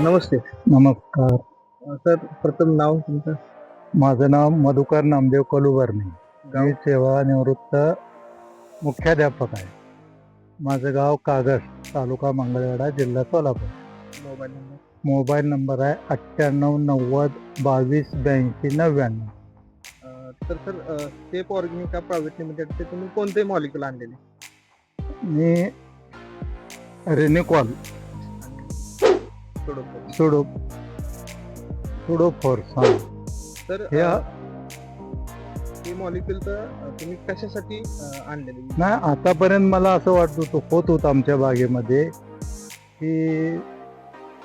नमस्ते. नमस्कार. सर प्रथम नाव तुमचं? माझं नाव मधुकर नामदेव कलुबर्णे. मी सेवानिवृत्त मुख्याध्यापक आहे. माझं गाव कागस तालुका मंगळवेढा जिल्हा Solapur. Mobile number? Mobile number आहे अठ्ठ्याण्णव नव्वद बावीस ब्याऐंशी नव्याण्णव. तर सर स्टेप ऑर्गॅनिक प्रायव्हेट लिमिटेडचे तुम्ही कोणते मॉलिक्युल आणलेले? मी रेनिकॉल सुडो सुडो फोर्स हां. तर हे हे. मॉलिक्युल तर तुम्ही कशासाठी आणलेले नाही आतापर्यंत मला असं वाटत होतं होत होतं आमच्या बागेमध्ये की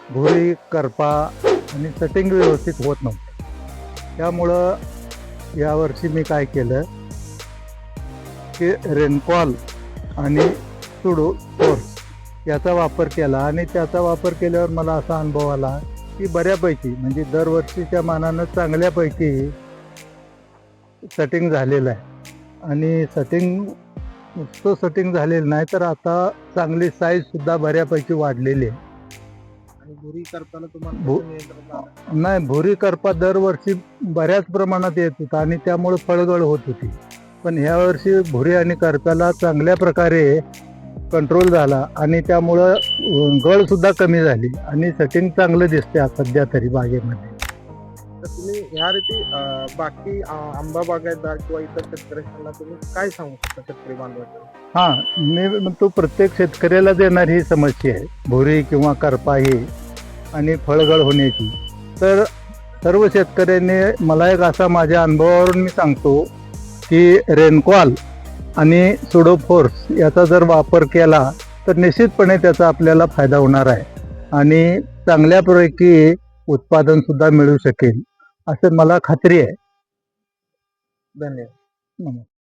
भुरी करपा आणि सटिंग व्यवस्थित होत नव्हतं. त्यामुळं यावर्षी मी काय केलं की रेनकॉल आणि सुडो फोर्स याचा वापर केला आणि त्याचा वापर केल्यावर मला असा अनुभव आला की बऱ्यापैकी म्हणजे दरवर्षीच्या मानानं चांगल्यापैकी सेटिंग झालेलं आहे. आणि सेटिंग नुसतं सेटिंग झालेलं नाही तर आता चांगली साईज सुद्धा बऱ्यापैकी वाढलेली आहे. आणि भुरी करताना तुम्हाला? नाही भुरी करपा दरवर्षी बऱ्याच प्रमाणात येत होता आणि त्यामुळे फळगळ होत होती. पण ह्या वर्षी भुरी आणि करप्याला चांगल्या प्रकारे कंट्रोल झाला आणि त्यामुळं अं, गळ सुद्धा कमी झाली आणि सेटिंग चांगलं दिसते सध्या तरी बागेमध्ये. तर तुम्ही ह्या रीती बाकी आंबा बागायतदार किंवा इतर शेतकऱ्यांना तुम्ही काय सांगू शकता शेतकरी बांधवांना? हां मी म्हणतो प्रत्येक शेतकऱ्याला देणारी ही समस्या आहे भुरी किंवा करपा ही आणि फळगळ होण्याची. तर सर्व शेतकऱ्यांनी मला एक असा माझ्या अनुभवावरून मी सांगतो की रेनकॉल आणि सुडोफोर्स याचा जर वापर केला तर निश्चितपणे त्याचा आपल्याला फायदा होणार आहे. आणि चांगल्यापैकी उत्पादन सुद्धा मिळू शकेल असं मला खात्री आहे. धन्यवाद. नमस्कार.